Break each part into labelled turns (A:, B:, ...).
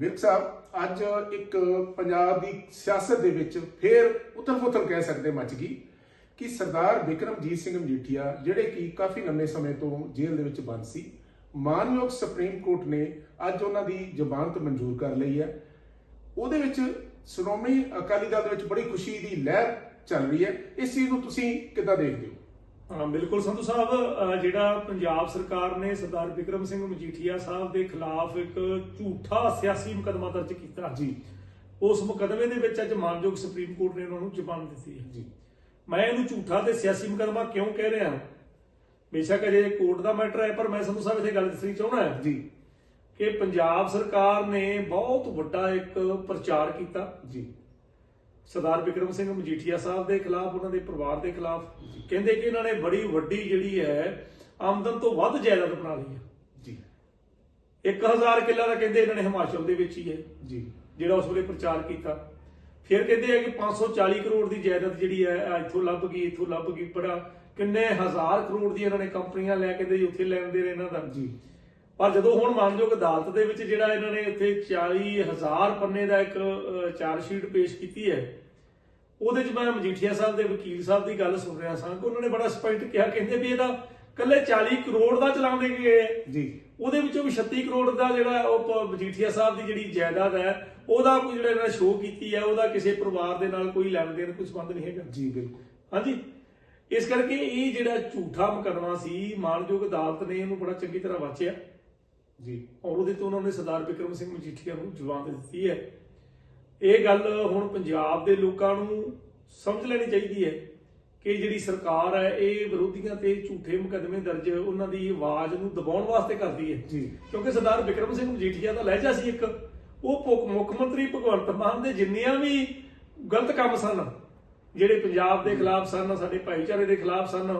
A: ਵਿਰਕ ਸਾਹਿਬ, ਅੱਜ ਇੱਕ ਪੰਜਾਬ ਦੀ ਸਿਆਸਤ ਦੇ ਵਿੱਚ ਫੇਰ ਉਥਲ-ਪੁਥਲ ਕਹਿ ਸਕਦੇ ਮੱਚ ਗਈ ਕਿ ਸਰਦਾਰ ਬਿਕਰਮਜੀਤ ਸਿੰਘ ਮਜੀਠੀਆ, ਜਿਹੜੇ ਕਿ ਕਾਫੀ ਲੰਮੇ ਸਮੇਂ ਤੋਂ ਜੇਲ੍ਹ ਦੇ ਵਿੱਚ ਬੰਦ ਸੀ, ਮਾਨਯੋਗ ਸੁਪਰੀਮ ਕੋਰਟ ਨੇ ਅੱਜ ਉਹਨਾਂ ਦੀ ਜ਼ਮਾਨਤ ਮਨਜ਼ੂਰ ਕਰ ਲਈ ਹੈ। ਉਹਦੇ ਵਿੱਚ ਸ਼੍ਰੋਮਣੀ ਅਕਾਲੀ ਦਲ ਦੇ ਵਿੱਚ ਬੜੀ ਖੁਸ਼ੀ ਦੀ ਲਹਿਰ ਚੱਲ ਰਹੀ ਹੈ। ਇਸ ਚੀਜ਼ ਨੂੰ ਤੁਸੀਂ ਕਿੱਦਾਂ ਦੇਖਦੇ ਹੋ?
B: ਹਾਂ ਬਿਲਕੁਲ ਸੰਧੂ ਸਾਹਿਬ ਜਿਹੜਾ ਪੰਜਾਬ ਸਰਕਾਰ ਨੇ ਸਰਦਾਰ ਵਿਕਰਮ ਸਿੰਘ ਮਜੀਠੀਆ ਸਾਹਿਬ ਦੇ ਖਿਲਾਫ ਇੱਕ ਝੂਠਾ ਸਿਆਸੀ ਮੁਕੱਦਮਾ ਦਰਜ ਕੀਤਾ
A: ਜੀ,
B: ਉਸ ਮੁਕੱਦਮੇ ਦੇ ਵਿੱਚ ਅੱਜ ਮਾਨਯੋਗ ਸੁਪਰੀਮ ਕੋਰਟ ਨੇ ਉਹਨਾਂ ਨੂੰ ਜ਼ਮਾਨਤ ਦਿੱਤੀ ਹੈ
A: ਜੀ।
B: ਮੈਂ ਇਹਨੂੰ ਝੂਠਾ ਤੇ ਸਿਆਸੀ ਮੁਕੱਦਮਾ ਕਿਉਂ ਕਹਿ ਰਿਹਾ ਬੇਸ਼ੱਕ ਅਜੇ ਕੋਰਟ ਦਾ ਮੈਟਰ ਹੈ, ਪਰ ਮੈਂ ਸੰਧੂ ਸਾਹਿਬ ਇੱਥੇ ਗੱਲ ਦੱਸਣੀ ਚਾਹੁੰਦਾ ਹਾਂ
A: ਜੀ,
B: ਕਿ ਪੰਜਾਬ ਸਰਕਾਰ ਨੇ ਬਹੁਤ ਵੱਡਾ ਇੱਕ ਪ੍ਰਚਾਰ ਕੀਤਾ
A: ਜੀ।
B: ਸਰਦਾਰ ਵਿਕਰਮ ਸਿੰਘ ਮਜੀਠੀਆ ਸਾਹਿਬ ਦੇ ਖਿਲਾਫ ਉਹਨਾਂ ਦੇ ਪਰਿਵਾਰ ਦੇ ਖਿਲਾਫ ਕਹਿੰਦੇ ਕਿ ਇਹਨਾਂ ਨੇ ਬੜੀ ਵੱਡੀ ਜਿਹੜੀ ਹੈ ਆਮਦਨ ਤੋਂ ਵੱਧ ਜਾਇਦਾਦ ਬਣਾ ਲਈ ਹੈ।
A: ਜੀ।
B: 1000 ਕਿੱਲਾ ਦਾ ਕਹਿੰਦੇ ਇਹਨਾਂ ਨੇ ਹਿਮਾਚਲ ਦੇ ਵਿੱਚ ਹੀ ਹੈ।
A: ਜੀ।
B: ਜਿਹੜਾ ਉਸ ਵੇਲੇ ਪ੍ਰਚਾਰ ਕੀਤਾ। ਫਿਰ ਕਹਿੰਦੇ ਆ ਕਿ 540 ਕਰੋੜ ਦੀ ਜਾਇਦਾਦ ਜਿਹੜੀ ਹੈ ਇੱਥੋਂ ਲੱਭ ਗਈ ਇੱਥੋਂ ਲੱਭ ਗਈ। ਬੜਾ ਕਿੰਨੇ ਹਜ਼ਾਰ ਕਰੋੜ ਦੀ ਇਹਨਾਂ ਨੇ ਕੰਪਨੀਆਂ ਲੈ ਕੇ ਦੇ ਉੱਥੇ ਲੈਂਦੇ ਰਹੇ ਇਹਨਾਂ ਦਾ।
A: ਜੀ।
B: ਪਰ ਜਦੋਂ ਹੁਣ ਮਾਨਯੋਗ ਅਦਾਲਤ ਦੇ ਵਿੱਚ ਜਿਹੜਾ ਇਹਨਾਂ ਨੇ ਉੱਥੇ 40000 ਪੰਨੇ ਦਾ ਇੱਕ ਚਾਰਜ ਸ਼ੀਟ ਪੇਸ਼ ਕੀਤੀ ਹੈ ਉਹਦੇ 'ਚ ਮੈਂ ਮਜੀਠੀਆ ਸਾਹਿਬ ਦੇ ਵਕੀਲ ਸਾਹਿਬ ਦੀ ਗੱਲ ਸੁਣ ਰਿਹਾ ਸਾਂ ਕਿ ਉਹਨਾਂ ਨੇ ਬੜਾ ਸਪਸ਼ਟ ਕਿਹਾ ਕਹਿੰਦੇ ਵੀ ਇਹਦਾ ਕੱਲੇ 40 ਕਰੋੜ ਦਾ ਚਲਾਉਂਦੇ ਗਏ
A: ਜੀ।
B: ਉਹਦੇ ਵਿੱਚੋਂ ਵੀ 36 ਕਰੋੜ ਦਾ ਜਿਹੜਾ ਉਹ ਮਜੀਠੀਆ ਸਾਹਿਬ ਦੀ ਜਿਹੜੀ ਜਾਇਦਾਦ ਹੈ ਉਹਦਾ ਕੋਈ ਜਿਹੜਾ ਇਹਨਾਂ ਸ਼ੋਅ ਕੀਤੀ ਹੈ ਉਹਦਾ ਕਿਸੇ ਪਰਿਵਾਰ ਦੇ ਨਾਲ ਕੋਈ ਲੈਣ ਦੇਣ ਕੋਈ ਸੰਬੰਧ ਨਹੀਂ ਹੈਗਾ।
A: ਜੀ ਬਿਲਕੁਲ।
B: ਹਾਂਜੀ? ਇਸ ਕਰਕੇ ਇਹ ਜਿਹੜਾ ਝੂਠਾ ਮੁਕੱਦਮਾ ਸੀ ਮਾਨਯੋਗ ਅਦਾਲਤ ਨੇ ਇਹਨੂੰ ਬੜਾ ਚੰਗੀ ਤਰ੍ਹਾਂ ਵਾਚਿਆ।
A: ਜੀ।
B: ਔਰ ਉਹਦੇ ਤੋਂ ਉਹਨਾਂ ਨੇ ਸਰਦਾਰ ਬਿਕਰਮ ਸਿੰਘ ਮਜੀਠੀਆ ਨੂੰ ਜਵਾਬ ਦਿੱਤੀ ਹੈ। ਇਹ ਗੱਲ ਹੁਣ ਪੰਜਾਬ ਦੇ ਲੋਕਾਂ ਨੂੰ ਸਮਝ ਲੈਣੀ ਚਾਹੀਦੀ ਹੈ ਕਿ ਜਿਹੜੀ ਸਰਕਾਰ ਹੈ ਇਹ ਵਿਰੋਧੀਆਂ ਤੇ ਝੂਠੇ ਮੁਕੱਦਮੇ ਦਰਜ ਉਹਨਾਂ ਦੀ ਆਵਾਜ਼ ਨੂੰ ਦਬਾਉਣ ਵਾਸਤੇ ਕਰਦੀ ਹੈ।
A: ਜੀ।
B: ਕਿਉਂਕਿ ਸਰਦਾਰ ਬਿਕਰਮ ਸਿੰਘ ਮਜੀਠੀਆ ਦਾ ਲਹਿਜਾ ਸੀ ਇੱਕ। ਉਹ ਮੁੱਖ ਮੰਤਰੀ ਭਗਵੰਤ ਮਾਨ ਦੇ ਜਿੰਨੀਆਂ ਵੀ ਗਲਤ ਕੰਮ ਸਨ ਜਿਹੜੇ ਪੰਜਾਬ ਦੇ ਖਿਲਾਫ ਸਨ ਸਾਡੇ ਭਾਈਚਾਰੇ ਦੇ ਖਿਲਾਫ ਸਨ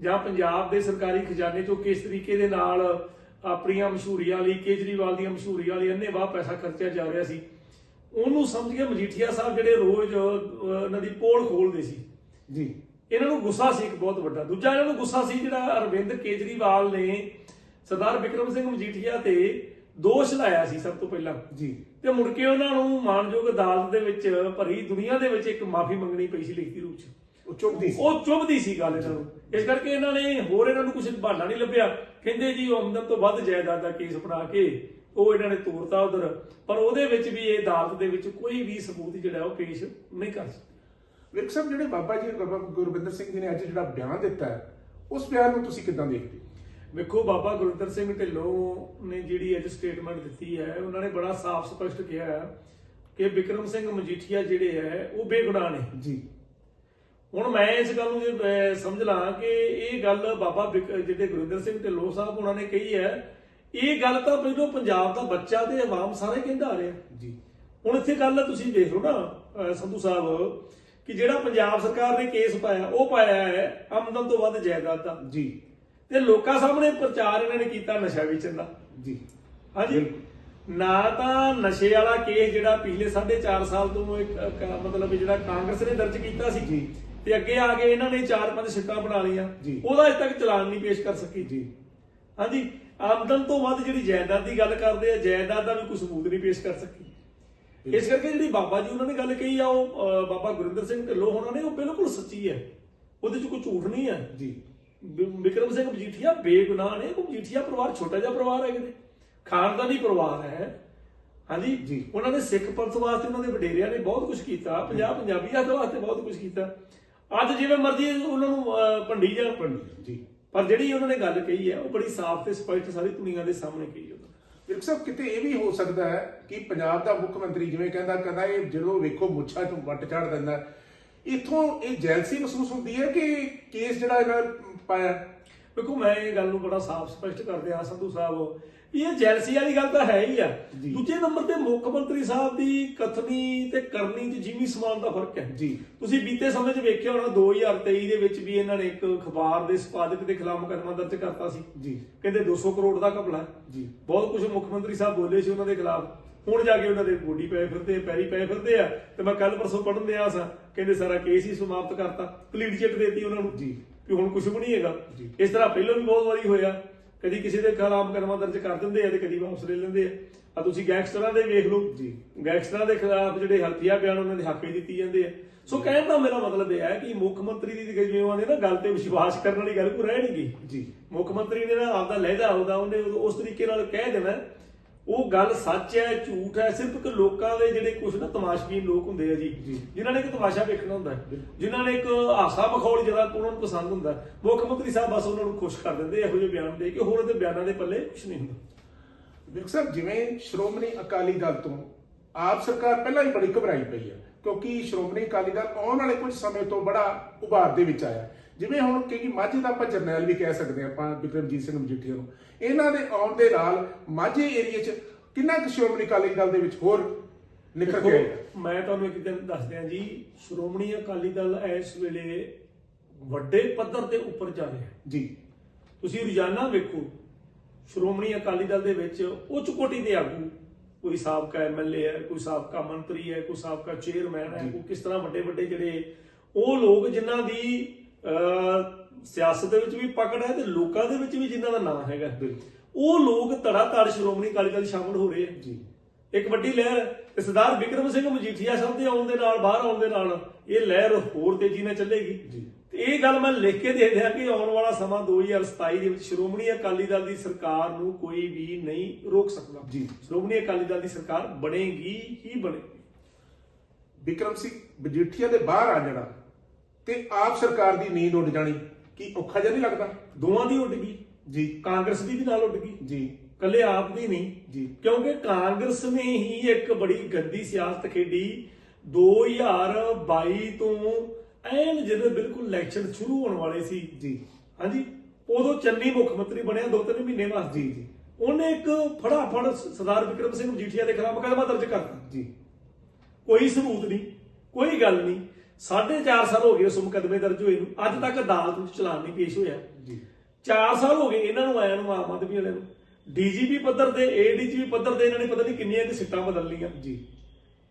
B: ਜਾਂ ਪੰਜਾਬ ਦੇ ਸਰਕਾਰੀ ਖਜ਼ਾਨੇ ਚੋਂ ਕਿਸ ਤਰੀਕੇ ਦੇ ਨਾਲ ਆਪਣੀਆਂ ਮਸ਼ਹੂਰੀਆਂ ਲਈ ਕੇਜਰੀਵਾਲ ਦੀਆਂ ਮਸ਼ਹੂਰੀਆਂ ਲਈ ਅੰਨੇ ਵਾਹ ਪੈਸਾ ਖਰਚਿਆ ਜਾ ਰਿਹਾ ਸੀ। ਉਹਨੂੰ ਸਮਝ ਕੇ ਮਜੀਠੀਆ ਸਾਹਿਬ ਜਿਹੜੇ ਰੋਜ਼ ਉਹਨਾਂ ਦੀ ਪੋਲ ਖੋਲਦੇ ਸੀ।
A: ਜੀ।
B: ਇਹਨਾਂ ਨੂੰ ਗੁੱਸਾ ਸੀ ਇੱਕ ਬਹੁਤ ਵੱਡਾ। ਦੂਜਾ ਇਹਨਾਂ ਨੂੰ ਗੁੱਸਾ ਸੀ ਜਿਹੜਾ ਅਰਵਿੰਦ ਕੇਜਰੀਵਾਲ ਨੇ ਸਰਦਾਰ ਬਿਕਰਮ ਸਿੰਘ ਮਜੀਠੀਆ ਤੇ ਦੋਸ਼ ਲਾਇਆ ਸੀ ਸਭ ਤੋਂ ਪਹਿਲਾਂ।
A: ਜੀ।
B: ਤੇ ਮੁੜ ਕੇ ਉਹਨਾਂ ਨੂੰ ਮਾਨਯੋਗ ਅਦਾਲਤ ਦੇ ਵਿੱਚ ਭਰੀ ਦੁਨੀਆ ਦੇ ਵਿੱਚ ਇੱਕ ਮਾਫੀ ਮੰਗਣੀ ਪਈ ਸੀ ਲਿਖਤੀ ਰੂਪ 'ਚ।
A: ਉਹ ਚੁੱਪਦੀ ਸੀ।
B: ਉਹ ਚੁੱਭਦੀ ਸੀ ਗੱਲ ਇਹਨਾਂ ਨੂੰ। ਇਸ ਕਰਕੇ ਇਹਨਾਂ ਨੇ ਹੋਰ ਇਹਨਾਂ ਨੂੰ ਕੁਝ ਬਹਾਨਾ ਨਹੀਂ ਲੱਭਿਆ। ਕਹਿੰਦੇ ਜੀ ਉਹ ਆਮਦਨ ਤੋਂ ਵੱਧ ਜਾਇਦਾਦ ਦਾ ਕੇਸ ਬਣਾ ਕੇ ਉਹ ਇਹਨਾਂ ਨੇ ਤੋਰਤਾ ਉਧਰ। ਪਰ ਉਹਦੇ ਵਿੱਚ ਵੀ ਇਹ ਅਦਾਲਤ ਦੇ ਵਿੱਚ ਕੋਈ ਵੀ ਸਬੂਤ ਜਿਹੜਾ ਉਹ ਪੇਸ਼ ਨਹੀਂ ਕਰ ਸਕੇ
A: ਵਿਰਕ ਸਾਹਿਬ ਜਿਹੜੇ ਬਾਬਾ ਜੀ ਬਾਬਾ ਗੁਰਬਿੰਦਰ ਸਿੰਘ ਜੀ ਨੇ ਅੱਜ ਜਿਹੜਾ ਬਿਆਨ ਦਿੱਤਾ ਹੈ ਉਸ ਬਿਆਨ ਨੂੰ ਤੁਸੀਂ ਕਿੱਦਾਂ ਦੇਖਦੇ
B: ਵੇਖੋ ਬਾਬਾ ਗੁਰਿੰਦਰ ਸਿੰਘ ਢਿੱਲੋਂ ਨੇ ਜਿਹੜੀ ਅੱਜ ਸਟੇਟਮੈਂਟ ਦਿੱਤੀ ਹੈ ਉਹਨਾਂ ਨੇ ਬੜਾ ਸਾਫ਼ ਸਪਸ਼ਟ ਕਿਹਾ ਹੈ ਕਿ ਵਿਕਰਮ ਸਿੰਘ ਮਜੀਠੀਆ ਜਿਹੜੇ ਹੈ ਉਹ ਬੇਗੁਨਾਹ ਨੇ।
A: ਜੀ।
B: ਹੁਣ ਮੈਂ ਇਸ ਗੱਲ ਨੂੰ ਜੇ, ਸਮਝ ਲਾਂ ਕਿ ਇਹ ਗੱਲ ਬਾਬਾ ਜਿਹੜੇ ਗੁਰਿੰਦਰ ਸਿੰਘ ਢਿੱਲੋਂ ਸਾਹਿਬ ਉਹਨਾਂ ਨੇ ਕਹੀ ਹੈ ਇਹ ਗੱਲ ਤਾਂ ਪਹਿਲੋਂ ਪੰਜਾਬ ਦਾ ਬੱਚਾ ਤੇ ਆਵਾਮ ਸਾਰੇ ਕਹਿੰਦਾ ਆ ਰਿਹਾ।
A: ਜੀ।
B: ਹੁਣ ਇੱਥੇ ਗੱਲ ਤੁਸੀਂ ਦੇਖ ਲਓ ਨਾ ਸੰਧੂ ਸਾਹਿਬ ਕਿ ਜਿਹੜਾ ਪੰਜਾਬ ਸਰਕਾਰ ਨੇ ਕੇਸ ਪਾਇਆ ਉਹ ਪਾਇਆ ਹੈ ਆਮਦਨ ਤੋਂ ਵੱਧ ਜਾਇਦਾਦ ਦਾ।
A: ਜੀ।
B: ਤੇ ਲੋਕਾਂ ਸਾਹਮਣੇ ਪ੍ਰਚਾਰ ਇਹਨਾਂ ਨੇ ਕੀਤਾ ਨਸ਼ਾ ਵੇਚਣ ਦਾ।
A: ਜੀ।
B: ਹਾਂਜੀ। ਨਾ ਤਾਂ ਨਸ਼ੇ ਵਾਲਾ ਕੇਸ ਜਿਹੜਾ ਪਿਛਲੇ 4.5 ਸਾਲ ਤੋਂ ਇੱਕ ਮਤਲਬ ਜਿਹੜਾ ਕਾਂਗਰਸ ਨੇ ਦਰਜ ਕੀਤਾ ਸੀ।
A: ਜੀ।
B: ਤੇ ਅੱਗੇ ਆ ਕੇ ਇਹਨਾਂ ਨੇ 4-5 ਸਿੱਟਾਂ ਬਣਾ ਲਈਆਂ।
A: ਜੀ।
B: ਉਹਦਾ ਅਜੇ ਤੱਕ ਚਲਾਨ ਨਹੀਂ ਪੇਸ਼ ਕਰ ਸਕੀ।
A: ਜੀ।
B: ਹਾਂਜੀ ਆਮਦਨ ਤੋਂ ਵੱਧ ਜਿਹੜੀ ਜਾਇਦਾਦ ਦੀ ਗੱਲ ਕਰਦੇ ਆ ਜਾਇਦਾਦ ਦਾ ਵੀ ਕੋਈ ਸਬੂਤ ਨਹੀਂ ਪੇਸ਼ ਕਰ ਸਕੀ। ਇਸ ਕਰਕੇ ਜਿਹੜੀ ਬਾਬਾ ਜੀ ਉਹਨਾਂ ਨੇ ਗੱਲ ਕਹੀ ਆ ਉਹ ਅਹ, ਬਾਬਾ ਗੁਰਿੰਦਰ ਸਿੰਘ ਢਿੱਲੋਂ ਉਹਨਾਂ ਨੇ ਉਹ ਬਿਲਕੁਲ ਸੱਚੀ ਹੈ। ਉਹਦੇ 'ਚ ਕੋਈ ਝੂਠ ਨਹੀਂ ਹੈ।
A: ਜੀ।
B: ਵਿ- ਵਿਕਰਮ ਸਿੰਘ ਮਜੀਠੀਆ ਬੇਗੁਨਾਹ ਨੇ ਉਹ ਮਜੀਠੀਆ ਪਰਿਵਾਰ ਛੋਟਾ ਜਿਹਾ ਪਰਿਵਾਰ ਹੈ ਕਿਤੇ ਖਾਨਦਾਨੀ ਪਰਿਵਾਰ ਹੈ। ਹਾਂਜੀ
A: ਜੀ।
B: ਉਹਨਾਂ ਨੇ ਸਿੱਖ ਪੰਥ ਵਾਸਤੇ ਉਹਨਾਂ ਦੇ ਵਡੇਰਿਆਂ ਨੇ ਬਹੁਤ ਕੁਝ ਕੀਤਾ ਪੰਜਾਬ ਪੰਜਾਬੀਆਂ ਦੇ ਵਾਸਤੇ ਬਹੁਤ ਕੁਝ ਕੀਤਾ। ਅੱਜ ਜਿਵੇਂ ਮਰਜ਼ੀ ਉਹਨਾਂ ਨੂੰ ਭੰਡੀ ਜਾਣ
A: ਪੰਡਿਤ ਜੀ।
B: ਪਰ ਜਿਹੜੀ ਉਹਨਾਂ ਨੇ ਗੱਲ ਕਹੀ ਹੈ ਉਹ ਬੜੀ ਸਾਫ਼ ਤੇ ਸਪਸ਼ਟ ਸਾਰੀ ਦੁਨੀਆ ਦੇ ਸਾਹਮਣੇ ਕਹੀ ਉਹਨਾਂ।
A: ਵਿਰਕ ਸਾਹਿਬ ਕਿਤੇ ਇਹ ਵੀ ਹੋ ਸਕਦਾ ਹੈ ਕਿ ਪੰਜਾਬ ਦਾ ਮੁੱਖ ਮੰਤਰੀ ਜਿਵੇਂ ਕਹਿੰਦਾ ਕਹਿੰਦਾ ਇਹ ਜਦੋਂ ਵੇਖੋ ਮੁੱਛਾਂ ਤੋਂ ਵੱਟ ਚੜ ਦਿੰਦਾ ਇੱਥੋਂ ਇਹ ਜੈਲਸੀ ਮਹਿਸੂਸ ਹੁੰਦੀ ਹੈ ਕਿ ਕੇਸ ਜਿਹੜਾ ਇਹਨਾਂ ਪਾਇਆ?
B: ਵੇਖੋ ਮੈਂ ਇਹ ਗੱਲ ਨੂੰ ਬੜਾ ਸਾਫ਼ ਸਪਸ਼ਟ ਕਰਦੇ ਆ ਸੰਧੂ ਸਾਹਿਬ। ਇਹ ਜੈਲਸੀ ਵਾਲੀ ਗੱਲ ਤਾਂ ਹੈ ਹੀ ਆ। ਦੂਜੇ ਨੰਬਰ ਤੇ ਮੁੱਖ ਮੰਤਰੀ ਸਾਹਿਬ ਦੀ ਕਥਨੀ ਤੇ ਕਰਨੀ 'ਚ ਜਿਮੀ ਸਮਾਨ ਦਾ ਫ਼ਰਕ ਹੈ।
A: ਜੀ।
B: ਤੁਸੀਂ ਬੀਤੇ ਸਮੇਂ 'ਚ ਵੇਖਿਆ ਹੋਣਾ 2023 ਦੇ ਵਿੱਚ ਵੀ ਇਹਨਾਂ ਨੇ ਇੱਕ ਅਖਬਾਰ ਦੇ ਸੰਪਾਦਕ ਦੇ ਖਿਲਾਫ ਮੁਕੱਦਮਾ ਦਰਜ ਕਰਤਾ ਸੀ।
A: ਜੀ।
B: ਕਹਿੰਦੇ 200 ਕਰੋੜ ਦਾ ਘਪਲਾ।
A: ਜੀ।
B: ਬਹੁਤ ਕੁਝ ਮੁੱਖ ਮੰਤਰੀ ਸਾਹਿਬ ਬੋਲੇ ਸੀ ਉਹਨਾਂ ਦੇ ਖਿਲਾਫ। ਹੁਣ ਜਾ ਕੇ ਉਹਨਾਂ ਦੇ ਗੋਡੀ ਪਏ ਫਿਰਦੇ ਪੈਰੀ ਪਏ ਫਿਰਦੇ ਆ ਤੇ ਮੈਂ ਕੱਲ ਪਰਸੋਂ ਪੜਨ ਦਿਆ ਸਾਂ ਕਹਿੰਦੇ ਸਾਰਾ ਕੇਸ ਹੀ ਸਮਾਪਤ ਕਰਤਾ। ਕਲੀਨ ਚਿੱਟ ਦੇਤੀ ਉਹਨਾਂ ਨੂੰ
A: ਜੀ।
B: ਕਿ ਹੁਣ ਕੁਝ ਵੀ ਨਹੀਂ ਹੈਗਾ। ਇਸ ਤਰ੍ਹਾਂ ਪਹਿਲਾਂ ਵੀ ਬਹੁਤ ਵਾਰੀ ਹੋਇਆ। ਕਦੀ ਕਿਸੇ ਦੇ ਖਿਲਾਫ ਮੁਕੱਦਮਾ ਦਰਜ ਕਰ ਦਿੰਦੇ ਆ ਤੇ ਕਦੀ ਵਾਪਸ ਲੈ ਲੈਂਦੇ ਆ। ਆ ਤੁਸੀਂ ਗੈਂਗਸਟਰਾਂ ਦੇ ਵੇਖ ਲਓ।
A: ਜੀ।
B: ਗੈਂਗਸਟਰਾਂ ਦੇ ਖਿਲਾਫ ਜਿਹੜੇ ਹਲਫੀਆ ਬਿਆਨ ਉਹਨਾਂ ਦੇ ਹੱਕ ਦਿੱਤੀ ਜਾਂਦੇ ਆ। ਸੋ ਕਹਿਣ ਦਾ ਮੇਰਾ ਮਤਲਬ ਇਹ ਹੈ ਕਿ ਮੁੱਖ ਮੰਤਰੀ ਦੀ ਜਿਵੇਂ ਆਉਂਦੇ ਨਾ ਗੱਲ ਤੇ ਵਿਸ਼ਵਾਸ ਕਰਨ ਵਾਲੀ ਗੱਲ ਕੋਈ ਰਹਿ ਨਹੀਂ ਗਈ।
A: ਜੀ।
B: ਮੁੱਖ ਮੰਤਰੀ ਨੇ ਨਾ ਆਪਦਾ ਲਹਿਦਾ ਹੁੰਦਾ ਉਹਨੇ ਉਸ ਤਰੀਕੇ ਨਾਲ ਕਹਿ ਦੇਣਾ ਉਹ ਗੱਲ ਸੱਚ ਹੈ ਝੂਠ ਹੈ ਸਿਰਫ ਕਿ ਲੋਕਾਂ ਦੇ ਜਿਹੜੇ ਕੁਝ ਨਾ ਤਮਾਸ਼ਬੀਨ ਲੋਕ ਹੁੰਦੇ ਆ ਜੀ। ਜਿਨ੍ਹਾਂ ਨੇ ਇੱਕ ਤਮਾਸ਼ਾ ਵੇਖਣਾ ਹੁੰਦਾ ਜਿਨ੍ਹਾਂ ਨੇ ਇੱਕ ਹਾਸਾ ਮਖੌਲ ਜਿਹੜਾ ਉਹਨਾਂ ਨੂੰ ਪਸੰਦ ਹੁੰਦਾ। ਮੁੱਖ ਮੰਤਰੀ ਸਾਹਿਬ ਬਸ ਉਹਨਾਂ ਨੂੰ ਖੁਸ਼ ਕਰ ਦਿੰਦੇ ਇਹੋ ਜਿਹੇ ਬਿਆਨ ਦੇ ਕੇ ਹੋਰ ਉਹਦੇ ਬਿਆਨਾਂ ਦੇ ਪੱਲੇ ਕੁਝ ਨਹੀਂ ਹੁੰਦਾ
A: ਵਿਰਕ ਸਾਹਿਬ ਜਿਵੇਂ ਸ਼੍ਰੋਮਣੀ ਅਕਾਲੀ ਦਲ ਤੋਂ ਆਪ ਸਰਕਾਰ ਪਹਿਲਾਂ ਹੀ ਬੜੀ ਘਬਰਾਈ ਪਈ ਹੈ ਕਿਉਂਕਿ ਸ਼੍ਰੋਮਣੀ ਅਕਾਲੀ ਦਲ ਆਉਣ ਵਾਲੇ ਕੁਝ ਸਮੇਂ ਤੋਂ ਬੜਾ ਉਭਾਰ ਦੇ ਵਿੱਚ ਆਇਆ ਜਿਵੇਂ ਹੁਣ ਕਿ ਮਾਝੇ ਦਾ ਆਪਾਂ ਜਰਨੈਲ ਵੀ ਕਹਿ ਸਕਦੇ ਆਪਾਂ ਵਿਕਰਮਜੀਤ ਸਿੰਘ ਮਜੀਠੀਆ ਨੂੰ। ਇਹਨਾਂ ਦੇ ਆਉਣ ਦੇ ਨਾਲ ਮਾਝੇ ਏਰੀਆ 'ਚ ਕਿੰਨਾ ਕੁ ਸ਼੍ਰੋਮਣੀ ਅਕਾਲੀ ਦਲ ਦੇ ਵਿੱਚ ਹੋਰ ਨਿਖਰ ਕੇ
B: ਮੈਂ ਤੁਹਾਨੂੰ ਇੱਕ ਦਿਨ ਦੱਸ ਦਿਆਂ ਜੀ ਸ਼੍ਰੋਮਣੀ ਅਕਾਲੀ ਦਲ ਇਸ ਵੇਲੇ ਵੱਡੇ ਪੱਧਰ ਤੇ ਉੱਪਰ ਜਾ ਰਿਹਾ
A: ਜੀ।
B: ਤੁਸੀਂ ਰੋਜ਼ਾਨਾ ਵੇਖੋ ਸ਼੍ਰੋਮਣੀ ਅਕਾਲੀ ਦਲ ਦੇ ਵਿੱਚ ਉੱਚ ਕੋਟੀ ਦੇ ਆਗੂ ਕੋਈ ਸਾਬਕਾ ਐਮਐਲਏ ਹੈ ਕੋਈ ਸਾਬਕਾ ਮੰਤਰੀ ਹੈ ਕੋਈ ਸਾਬਕਾ ਚੇਅਰਮੈਨ ਹੈ। ਕੋਈ ਕਿਸ ਤਰ੍ਹਾਂ ਵੱਡੇ ਵੱਡੇ ਜਿਹੜੇ ਉਹ ਲੋਕ ਜਿਨ੍ਹਾਂ ਦੀ ਸਿਆਸਤ ਦੇ ਵਿੱਚ ਵੀ ਪਕੜ ਹੈ ਤੇ ਲੋਕਾਂ ਦੇ ਵਿੱਚ ਵੀ ਜਿਨ੍ਹਾਂ ਦਾ ਨਾਮ ਹੈਗਾ। ਉਹ ਲੋਕ ਧੜਾ ਧੜ ਸ਼੍ਰੋਮਣੀ ਅਕਾਲੀ ਦਲ ਸ਼ਾਮਲ ਹੋ ਰਹੇ ਆ।
A: ਜੀ।
B: ਇੱਕ ਵੱਡੀ ਲਹਿਰ ਤੇ ਸਰਦਾਰ ਵਿਕਰਮ ਸਿੰਘ ਮਜੀਠੀਆ ਸਾਹਿਬ ਦੇ ਆਉਣ ਦੇ ਨਾਲ ਬਾਹਰ ਆਉਣ ਦੇ ਨਾਲ ਇਹ ਲਹਿਰ ਹੋਰ ਤੇਜ਼ੀ ਨਾਲ ਚੱਲੇਗੀ।
A: ਜੀ।
B: ਤੇ ਇਹ ਗੱਲ ਮੈਂ ਲਿਖ ਕੇ ਦੇ ਦਿਆਂ ਕਿ ਆਉਣ ਵਾਲਾ ਸਮਾਂ 2027 ਦੇ ਵਿੱਚ ਸ਼੍ਰੋਮਣੀ ਅਕਾਲੀ ਦਲ ਦੀ ਸਰਕਾਰ ਨੂੰ ਕੋਈ ਵੀ ਨਹੀਂ ਰੋਕ ਸਕਦਾ।
A: ਜੀ।
B: ਸ਼੍ਰੋਮਣੀ ਅਕਾਲੀ ਦਲ ਦੀ ਸਰਕਾਰ ਬਣੇਗੀ ਹੀ ਬਣੇਗੀ।
A: ਵਿਕਰਮ ਸਿੰਘ ਮਜੀਠੀਆ ਦੇ ਬਾਹਰ ਆ ਜਾਣਾ। ਤੇ ਆਪ ਸਰਕਾਰ ਦੀ ਨੀਂਦ ਉੱਡ ਜਾਣੀ ਕੀ ਔਖਾ ਜਿਹਾ ਨਹੀਂ ਲੱਗਦਾ?
B: ਦੋਵਾਂ ਦੀ ਉੱਡ ਗਈ।
A: ਜੀ।
B: ਕਾਂਗਰਸ ਦੀ ਵੀ ਨਾਲ ਉੱਡ ਗਈ।
A: ਜੀ।
B: ਕੱਲੇ ਆਪ ਦੀ ਨਹੀਂ।
A: ਜੀ।
B: ਕਿਉਂਕਿ ਕਾਂਗਰਸ ਨੇ ਹੀ ਇੱਕ ਬੜੀ ਗੰਦੀ ਸਿਆਸਤ ਖੇਡੀ। 2022 ਤੋਂ ਐਨ ਜਦੋਂ ਬਿਲਕੁਲ ਇਲੈਕਸ਼ਨ ਸ਼ੁਰੂ ਹੋਣ ਵਾਲੇ ਸੀ।
A: ਜੀ।
B: ਹਾਂਜੀ। ਉਦੋਂ ਚੰਨੀ ਮੁੱਖ ਮੰਤਰੀ ਬਣਿਆ ਦੋ ਤਿੰਨ ਮਹੀਨੇ ਬਾਅਦ
A: ਜੀ ਜੀ।
B: ਉਹਨੇ ਇੱਕ ਫੜਾਫੜ ਸਰਦਾਰ ਵਿਕਰਮ ਸਿੰਘ ਮਜੀਠੀਆ ਦੇ ਖਿਲਾਫ ਮੁਕੱਦਮਾ ਦਰਜ ਕਰਤਾ।
A: ਜੀ।
B: ਕੋਈ ਸਬੂਤ ਨਹੀਂ ਕੋਈ ਗੱਲ ਨਹੀਂ। 4.5 ਸਾਲ ਹੋ ਗਏ ਉਸ ਮੁਕੱਦਮੇ ਦਰਜ ਹੋਏ ਨੂੰ। ਅੱਜ ਤੱਕ ਅਦਾਲਤ ਵਿੱਚ ਚਲਾਨ ਨਹੀਂ ਪੇਸ਼ ਹੋਇਆ।
A: ਜੀ।
B: 4 ਸਾਲ ਹੋ ਗਏ ਇਹਨਾਂ ਨੂੰ ਆਇਆ ਨੂੰ ਆਮ ਆਦਮੀ ਵਾਲਿਆਂ ਨੂੰ। ਡੀਜੀਪੀ ਪੱਧਰ ਤੇ ਏਡੀਜੀਪੀ ਪੱਧਰ ਤੇ ਇਹਨਾਂ ਨੇ ਪਤਾ ਨਹੀਂ ਕਿੰਨੀਆਂ ਕਿ ਸਿੱਟਾਂ ਬਦਲ ਲਈਆਂ।
A: ਜੀ।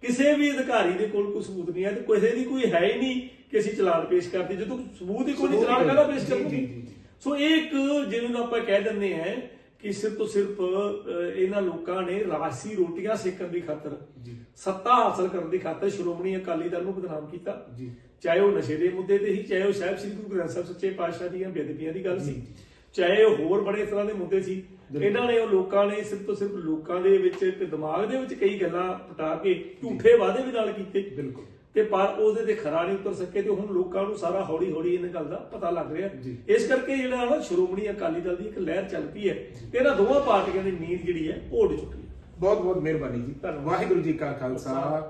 B: ਕਿਸੇ ਵੀ ਅਧਿਕਾਰੀ ਦੇ ਕੋਲ ਕੋਈ ਸਬੂਤ ਨਹੀਂ ਹੈ ਤੇ ਕਿਸੇ ਦੀ ਕੋਈ ਹੈ ਹੀ ਨਹੀਂ ਕਿ ਅਸੀਂ ਚਲਾਨ ਪੇਸ਼ ਕਰਦੇ ਜਦੋਂ ਸਬੂਤ ਹੀ ਕੋਈ ਨਹੀਂ ਚਲਾਨ ਕਾਹਦਾ। ਪੇਸ਼ ਕਰੂਗੀ। ਸੋ ਇਹ ਇੱਕ ਜਿਹਨੂੰ ਆਪਾਂ ਕਹਿ ਦਿੰਦੇ ਆ ਕਿ ਸਿਰਫ ਤੋਂ ਸਿਰਫ ਇਹਨਾਂ ਲੋਕਾਂ ਨੇ ਰਾਸੀ ਰੋਟੀਆਂ ਸੇਕਣ ਦੀ ਖਾਤਰ ਸੱਤਾ ਹਾਸਲ ਕਰਨ ਦੀ ਖਾਤਰ ਸ਼੍ਰੋਮਣੀ ਅਕਾਲੀ ਦਲ ਨੂੰ ਬਦਨਾਮ ਕੀਤਾ।
A: ਜੀ।
B: ਚਾਹੇ ਉਹ ਨਸ਼ੇ ਦੇ ਮੁੱਦੇ ਤੇ ਸੀ ਚਾਹੇ ਉਹ ਸਾਹਿਬ ਸ੍ਰੀ ਗੁਰੂ ਗ੍ਰੰਥ ਸਾਹਿਬ ਸੱਚੇ ਪਾਤਸ਼ਾਹ ਦੀਆਂ ਬੇਦਬੀਆਂ ਦੀ ਗੱਲ ਸੀ। ਚਾਹੇ ਉਹ ਹੋਰ ਬੜੇ ਤਰ੍ਹਾਂ ਦੇ ਮੁੱਦੇ ਸੀ। ਇਹਨਾਂ ਨੇ ਉਹ ਲੋਕਾਂ ਨੇ ਸਿਰਫ ਤੋਂ ਸਿਰਫ ਲੋਕਾਂ ਦੇ ਵਿੱਚ ਇੱਕ ਦਿਮਾਗ ਦੇ ਵਿੱਚ ਕਈ ਗੱਲਾਂ ਪਟਾ ਕੇ ਝੂਠੇ ਵਾਅਦੇ ਵੀ ਨਾਲ ਕੀਤੇ।
A: ਬਿਲਕੁਲ।
B: ਤੇ ਪਰ ਉਹਦੇ ਤੇ ਖਰਾ ਨਹੀਂ ਉਤਰ ਸਕੇ ਤੇ ਹੁਣ ਲੋਕਾਂ ਨੂੰ ਸਾਰਾ ਹੌਲੀ ਹੌਲੀ ਇਹਨਾਂ ਗੱਲ ਦਾ ਪਤਾ ਲੱਗ ਰਿਹਾ। ਇਸ ਕਰਕੇ ਜਿਹੜਾ ਨਾ ਸ਼੍ਰੋਮਣੀ ਅਕਾਲੀ ਦਲ ਦੀ ਇੱਕ ਲਹਿਰ ਚੱਲ ਪਈ ਹੈ ਤੇ ਇਹਨਾਂ ਦੋਵਾਂ ਪਾਰਟੀਆਂ ਦੀ ਨੀਂਦ ਜਿਹੜੀ ਹੈ ਉਹ ਉੱਡ ਚੁੱਕੀ ਹੈ।
A: ਬਹੁਤ ਬਹੁਤ ਮਿਹਰਬਾਨੀ ਜੀ।
B: ਧੰਨਵਾਦ।
A: ਵਾਹਿਗੁਰੂ ਜੀ ਕਾ ਖਾਲਸਾ।